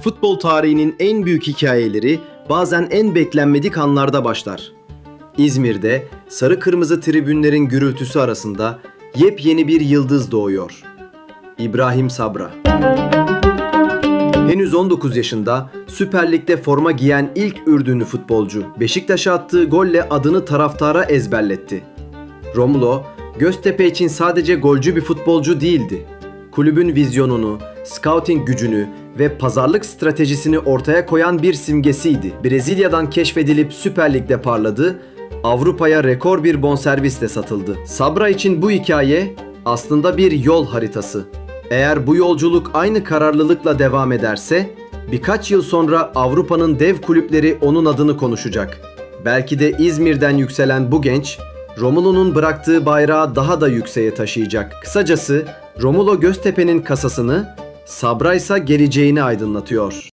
Futbol tarihinin en büyük hikayeleri bazen en beklenmedik anlarda başlar. İzmir'de sarı kırmızı tribünlerin gürültüsü arasında yepyeni bir yıldız doğuyor. İbrahim Sabra. Henüz 19 yaşında Süper Lig'de forma giyen ilk Ürdünlü futbolcu Beşiktaş'a attığı golle adını taraftara ezberletti. Romulo, Göztepe için sadece golcü bir futbolcu değildi. Kulübün vizyonunu, scouting gücünü ve pazarlık stratejisini ortaya koyan bir simgesiydi. Brezilya'dan keşfedilip Süper Lig'de parladı, Avrupa'ya rekor bir bonservisle satıldı. Sabra için bu hikaye aslında bir yol haritası. Eğer bu yolculuk aynı kararlılıkla devam ederse, birkaç yıl sonra Avrupa'nın dev kulüpleri onun adını konuşacak. Belki de İzmir'den yükselen bu genç, Romulo'nun bıraktığı bayrağı daha da yükseğe taşıyacak. Kısacası Romulo Göztepe'nin kasasını, Sabra ise geleceğini aydınlatıyor.